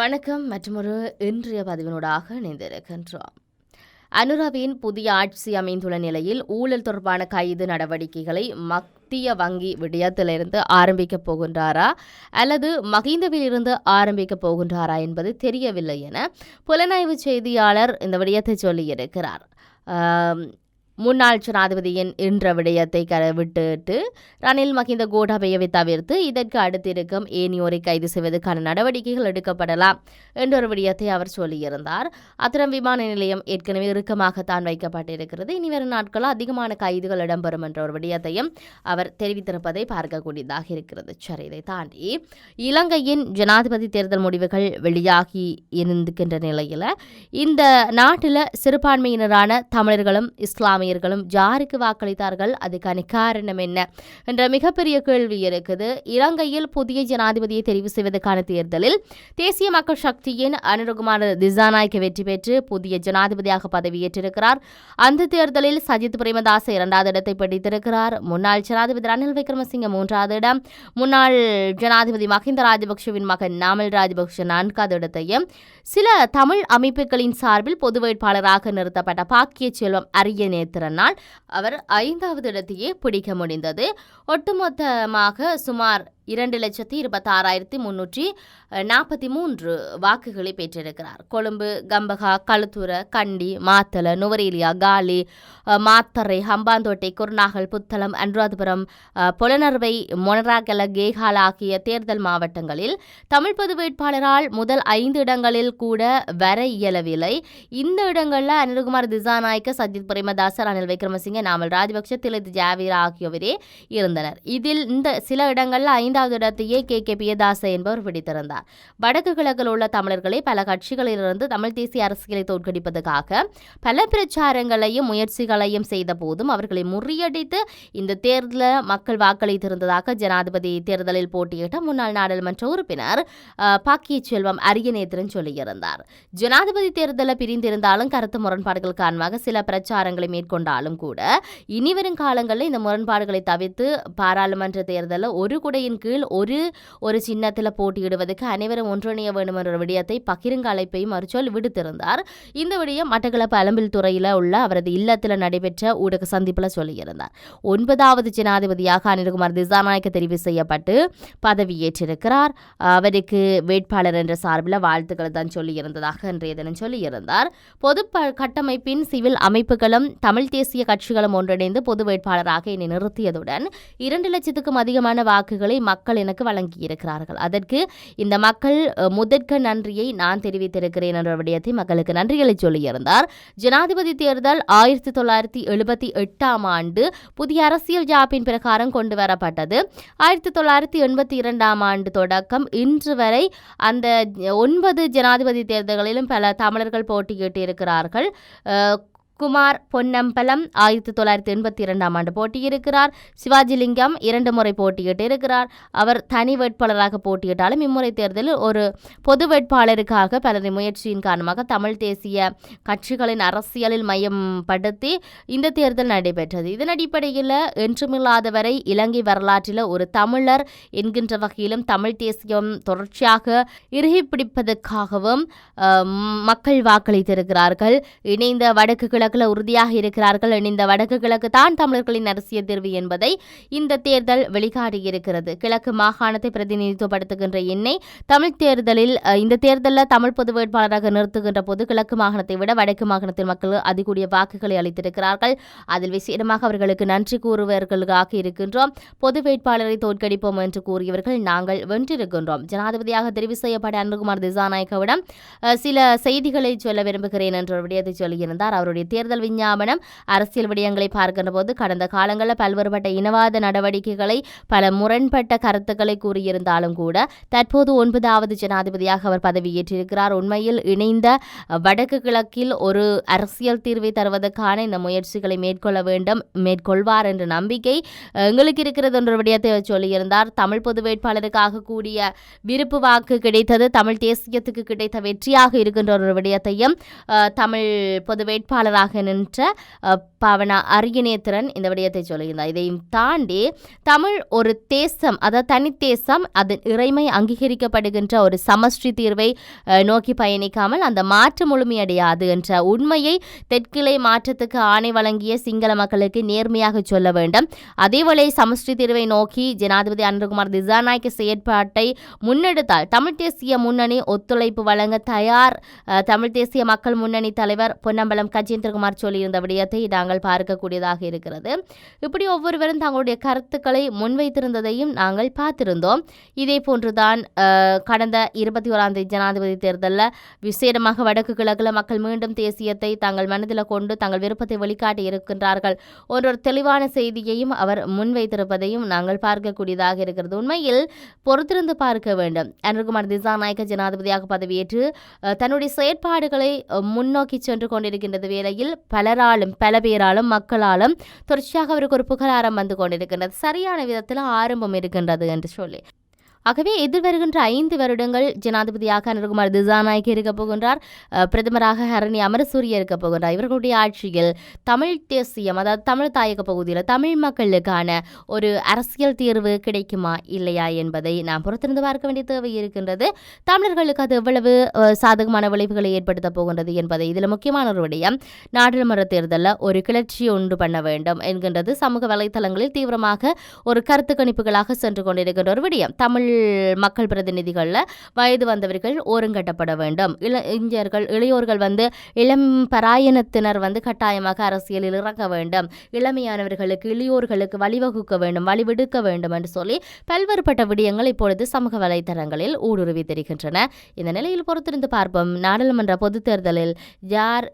வணக்கம் மற்றொரு இன்றைய பதிவினூடாக இணைந்திருக்கின்றோம். அனுராவின் புதிய ஆட்சி அமைந்துள்ள நிலையில் ஊழல் தொடர்பான கைது நடவடிக்கைகளை மத்திய வங்கி விடயத்திலிருந்து ஆரம்பிக்கப் போகின்றாரா அல்லது மகிந்தவில் இருந்து ஆரம்பிக்கப் போகின்றாரா என்பது தெரியவில்லை என புலனாய்வு செய்தியாளர் இந்த விடயத்தை சொல்லியிருக்கிறார். முன்னாள் ஜனாதிபதியின் என்ற விடயத்தை விட்டுட்டு ரணில் மகிந்த கோட்டாபயவை தவிர்த்து இதற்கு அடுத்திருக்கும் ஏனியோரை கைது செய்வதற்கான நடவடிக்கைகள் எடுக்கப்படலாம் என்ற ஒரு விடயத்தை அவர் சொல்லியிருந்தார். அத்தரம் விமான நிலையம் ஏற்கனவே இறுக்கமாகத்தான் வைக்கப்பட்டிருக்கிறது. இனி வரும் நாட்களில் அதிகமான கைதுகள் இடம்பெறும் என்ற ஒரு விடயத்தையும் அவர் தெரிவித்திருப்பதை பார்க்கக்கூடியதாக இருக்கிறது. சரி இதை தாண்டி இலங்கையின் ஜனாதிபதி தேர்தல் முடிவுகள் வெளியாகி இருந்துக்கின்ற நிலையில் இந்த நாட்டில் சிறுபான்மையினரான தமிழர்களும் இஸ்லாமியர்களும் ஜாருக்கு வாக்களித்தார்கள். அதுக்கான காரணம் என்ன? என்ற மிகப்பெரிய கேள்வி இருக்குது. இலங்கையில் புதிய ஜனாதிபதியை தெரிவு செய்வதற்கான தேர்தலில் தேசிய மக்கள் சக்தியின் அனுரகுமார திசாநாய்க்கு வெற்றி பெற்று புதிய ஜனாதிபதியாக பதவியேற்றிருக்கிறார். அந்த தேர்தலில் சஜித் பிரேமதாச இரண்டாவது இடத்தை பிடித்திருக்கிறார். முன்னாள் ஜனாதிபதி ரணில் விக்ரமசிங்க மூன்றாவது இடம். முன்னாள் ஜனாதிபதி மஹிந்த ராஜபக்சவின் மகன் நாமல் ராஜபக்ஷ நான்காவது இடத்தையும். சில தமிழ் அமைப்புகளின் சார்பில் பொது வேட்பாளராக நிறுத்தப்பட்ட பாக்கிய செல்வம் அரிய திறனால் அவர் ஐந்தாவது இடத்தையே பிடிக்க முடிந்தது. ஒட்டுமொத்தமாக சுமார் இரண்டு லட்சத்தி இருபத்தாறாயிரத்தி முன்னூற்றி நாற்பத்தி மூன்று வாக்குகளை பெற்றிருக்கிறார். கொழும்பு கம்பகா களுத்துற கண்டி மாத்தல நுவரேலியா காலி மாத்தரை ஹம்பாந்தோட்டை குருநாகல் புத்தளம் அனுராதபுரம் புலனர்வை மொனராகல கேகால் ஆகிய தேர்தல் மாவட்டங்களில் தமிழ் பொது வேட்பாளரால் முதல் ஐந்து இடங்களில் கூட வர இயலவில்லை. இந்த இடங்களில் அனில்குமார் திசாநாயக்க சஜித் பிரேமதாசர் அனில் விக்ரமசிங்க நாமல் ராஜபக்ஷ திலதி ஜாவீர் ஆகியோரே இருந்தனர். இதில் இந்த சில இடங்களில் ஐந்து ஐந்தாவது இடத்தையே கே. கே. பியதாச என்பவர் பிடித்திருந்தார் வடக்கு கிழக்கில் உள்ள தமிழர்களை பல கட்சிகளிலிருந்து தமிழ் தேசிய அரசியலை தோற்கடிப்பதற்காக பல பிரச்சாரங்களையும் முயற்சிகளையும் செய்த போதும் அவர்களை முறியடித்து இந்த தேர்தலில் மக்கள் வாக்களித்திருந்ததாக ஜனாதிபதி தேர்தலில் போட்டியிட்ட முன்னாள் நாடாளுமன்ற உறுப்பினர் பாக்கிய செல்வம் அரியநேத்திரன் சொல்லியிருந்தார். ஜனாதிபதி தேர்தலில் பிரிந்திருந்தாலும் கருத்து முரண்பாடுகள் காரணமாக சில பிரச்சாரங்களை மேற்கொண்டாலும் கூட இனிவரும் காலங்களில் இந்த முரண்பாடுகளை தவிர்த்து பாராளுமன்ற தேர்தலில் ஒரு குடையின் கீழ் ஒரு ஒரு சின்னத்தில் போட்டியிடுவதற்கு அனைவரும் ஒன்றிணைய வேண்டும் என்ற விடயத்தை பகிரங்க அழைப்பையும் மறுச்சொல் விடுத்திருந்தார். இந்த விடயம் மட்டக்களப்பு அலம்பில் துறையில் உள்ள அவரது இல்லத்தில் நடைபெற்ற ஊடக சந்திப்பில் சொல்லியிருந்தார். ஒன்பதாவது ஜனாதிபதியாக அனில்குமார் திசாநாயக்க தெரிவு செய்யப்பட்டு பதவியேற்றிருக்கிறார் அவருக்கு வேட்பாளர் என்ற சார்பில் வாழ்த்துக்களை தான் சொல்லியிருந்ததாக இன்றைய தினம் சொல்லியிருந்தார். பொது ப- கட்டமைப்பின் சிவில் அமைப்புகளும் தமிழ் தேசிய கட்சிகளும் ஒன்றிணைந்து பொது வேட்பாளராக என்னை நிறுத்தியதுடன் இரண்டு லட்சத்துக்கும் அதிகமான வாக்குகளை மக்கள் எனக்கு வழங்கியிருக்கிறார்கள். அதற்கு இந்த மக்கள் முதற்க நன்றியை நான் தெரிவித்திருக்கிறேன் என்ற விடயத்தை மக்களுக்கு நன்றிகளை சொல்லியிருந்தார். ஜனாதிபதி தேர்தல் ஆயிரத்தி தொள்ளாயிரத்தி எழுபத்தி எட்டாம் ஆண்டு புதிய அரசியல் ஜாப்பின் பிரகாரம் கொண்டு வரப்பட்டது ஆயிரத்தி தொள்ளாயிரத்தி எண்பத்தி இரண்டாம் ஆண்டு தொடக்கம் இன்று வரை அந்த ஒன்பது ஜனாதிபதி தேர்தல்களிலும் பல தமிழர்கள் போட்டியிட்டு இருக்கிறார்கள் குமார் பொன்னம்பலம் ஆயிரத்தி தொள்ளாயிரத்தி எண்பத்தி இரண்டாம் ஆண்டு போட்டியிருக்கிறார் சிவாஜிலிங்கம் இரண்டு முறை போட்டியிட்டு இருக்கிறார். அவர் தனி வேட்பாளராக போட்டியிட்டாலும் இம்முறை தேர்தலில் ஒரு பொது வேட்பாளருக்காக பலரின் முயற்சியின் காரணமாக தமிழ் தேசிய கட்சிகளின் அரசியலில் மையப்படுத்தி இந்த தேர்தல் நடைபெற்றது. இதன் அடிப்படையில் என்றுமில்லாதவரை இலங்கை வரலாற்றில் ஒரு தமிழர் என்கின்ற வகையிலும் தமிழ் தேசியம் தொடர்ச்சியாக இறுகி பிடிப்பதற்காகவும் மக்கள் வாக்களித்திருக்கிறார்கள். இணைந்த வடக்கு கிழக்கு கிழக்கில் உறுதியாக இருக்கிறார்கள். இணைந்த வடக்கு கிழக்கு தான் தமிழர்களின் அரசியல் தேர்வு என்பதை இந்த தேர்தல் வெளிக்காட்டியிருக்கிறது கிழக்கு மாகாணத்தை பிரதிநிதித்துவப்படுத்துகின்ற எண்ணெய் தமிழ் தேர்தலில் இந்த தேர்தலில் தமிழ் பொது வேட்பாளராக நிறுத்துகின்ற போது கிழக்கு மாகாணத்தை விட வடக்கு மாகாணத்தில் மக்கள் அதிகூடிய வாக்குகளை அளித்திருக்கிறார்கள். அதில் விசேடமாக அவர்களுக்கு நன்றி கூறுவர்களாக இருக்கின்றோம். பொது வேட்பாளரை தோற்கடிப்போம் என்று கூறியவர்கள் நாங்கள் வென்றிருக்கின்றோம். ஜனாதிபதியாக தெரிவு செய்யப்பட்ட அன்புகுமார் திசாநாயக்கவிடம் சில செய்திகளை சொல்ல விரும்புகிறேன் என்ற விடயத்தை சொல்லியிருந்தார். அவருடைய தேர்தல் விஞ்ஞாபனம். அரசியல் விடயங்களை பார்க்கின்ற போது கடந்த காலங்களில் பல்வேறுபட்ட இனவாத நடவடிக்கைகளை பல முரண்பட்ட கருத்துக்களை கூறியிருந்தாலும் கூட தற்போது ஒன்பதாவது ஜனாதிபதியாக அவர் பதவியேற்றிருக்கிறார். உண்மையில் இணைந்த வடக்கு கிழக்கில் ஒரு அரசியல் தீர்வை தருவதற்கான இந்த முயற்சிகளை மேற்கொள்ள வேண்டும் மேற்கொள்வார் என்ற நம்பிக்கை எங்களுக்கு இருக்கிறது என்ற விடயத்தை சொல்லியிருந்தார். தமிழ் பொது வேட்பாளருக்காக கூடிய விருப்பு வாக்கு கிடைத்தது தமிழ் தேசியத்துக்கு கிடைத்த வெற்றியாக இருக்கின்ற ஒரு விடயத்தையும் தமிழ் பொது வேட்பாளராக உறுதுணையாக நின்ற பாவனா அரியநேத்திரன் இந்த விடயத்தை சொல்லுகிறார் இதையும் தாண்டி தமிழ் ஒரு தேசம் அதாவது தேசம் அதன் இறைமை அங்கீகரிக்கப்படுகின்ற ஒரு சமஷ்டி தீர்வை நோக்கி பயணிக்காமல் அந்த மாற்றம் முழுமையடையாது என்ற உண்மையை தெற்கிளை மாற்றத்துக்கு ஆணை வழங்கிய சிங்கள மக்களுக்கு நேர்மையாக சொல்ல வேண்டும். அதேவேளை சமஷ்டி தீர்வை நோக்கி ஜனாதிபதி அனந்தகுமார் திசாநாயக்க செயற்பாட்டை முன்னெடுத்தால் தமிழ் தேசிய முன்னணி ஒத்துழைப்பு வழங்க தயார் தமிழ் தேசிய மக்கள் முன்னணி தலைவர் பொன்னம்பலம் கஜேந்திரகுமார் சொல்லியிருந்த விடயத்தை நாங்கள் பார்க்கக்கூடியதாக இருக்கிறது. இப்படி ஒவ்வொருவரும் தங்களுடைய கருத்துக்களை முன்வைத்திருந்ததையும் நாங்கள் பார்த்திருந்தோம். இதே போன்றுதான் கடந்த இருபத்தி ஓராம் தேதி ஜனாதிபதி தேர்தலில் விசேடமாக வடக்கு கிழக்கில் மக்கள் மீண்டும் தேசியத்தை தங்கள் மனதில் கொண்டு தங்கள் விருப்பத்தை வெளிக்காட்டி இருக்கின்றார்கள். ஒரு ஒரு தெளிவான செய்தியையும் அவர் முன்வைத்திருப்பதையும் நாங்கள் பார்க்கக்கூடியதாக இருக்கிறது. உண்மையில் பொறுத்திருந்து பார்க்க வேண்டும். அனுகுமார் திசாநாயக்க ஜனாதிபதியாக பதவியேற்று தன்னுடைய செயற்பாடுகளை முன்னோக்கி சென்று கொண்டிருக்கின்றது வேளையில் பலராலும் பல பேராலும் மக்களாலும் தொடர்ச்சியாக அவருக்கு ஒரு புகழாரம் வந்து கொண்டிருக்கின்றது. சரியான விதத்தில் ஆரம்பம் இருக்கின்றது என்று சொல்லி. ஆகவே எதிர்வருகின்ற ஐந்து வருடங்கள் ஜனாதிபதியாக அனுகுமார் திசாநாயக்க இருக்க போகின்றார். பிரதமராக ஹரணி அமரசூரிய இருக்க போகின்றார். இவர்களுடைய ஆட்சியில் தமிழ் தேசியம் அதாவது தமிழ் தாயக பகுதியில் தமிழ் மக்களுக்கான ஒரு அரசியல் தீர்வு கிடைக்குமா இல்லையா என்பதை நாம் பொறுத்திருந்து பார்க்க வேண்டிய தேவை இருக்கின்றது. தமிழர்களுக்கு அது எவ்வளவு சாதகமான விளைவுகளை ஏற்படுத்த போகின்றது என்பதை இதில் முக்கியமான ஒரு விடயம் நாடாளுமன்ற தேர்தலில் ஒரு கிளர்ச்சி ஒன்று பண்ண வேண்டும் என்கின்றது சமூக வலைத்தளங்களில் தீவிரமாக ஒரு கருத்து கணிப்புகளாக சென்று கொண்டிருக்கின்ற ஒரு விடயம். தமிழ் மக்கள் பிரதிநிதிகளில் வயது வந்தவர்கள் ஒருங்கட்டப்பட வேண்டும். இளைஞர்கள் இளையோர்கள் வந்து இளம் பராயணத்தினர் வந்து கட்டாயமாக அரசியலில் இறங்க வேண்டும். இளமையானவர்களுக்கு இளையோர்களுக்கு வழிவகுக்க வேண்டும் வழிவிடுக்க வேண்டும் என்று சொல்லி பல்வேறுபட்ட விடயங்கள் இப்பொழுது சமூக வலைத்தளங்களில் ஊடுருவி தெரிகின்றன. இந்த நிலையில் பொறுத்திருந்து பார்ப்போம். நாடாளுமன்ற பொதுத் தேர்தலில் யார்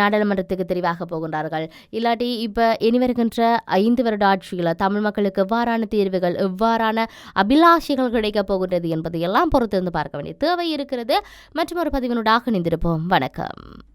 நாடாளுமன்றத்துக்கு தெரிவாக போகின்றார்கள்? இல்லாட்டி இப்போ இனி வருகின்ற ஐந்து வருட ஆட்சியில் தமிழ் மக்களுக்கு எவ்வாறான தீர்வுகள் எவ்வாறான விஷயங்கள் கிடைக்கப் போகின்றது என்பதையெல்லாம் பொறுத்திருந்து பார்க்க வேண்டிய தேவை இருக்கிறது. மற்றும் ஒரு பதிவினூடாக இணைந்திருப்போம். வணக்கம்.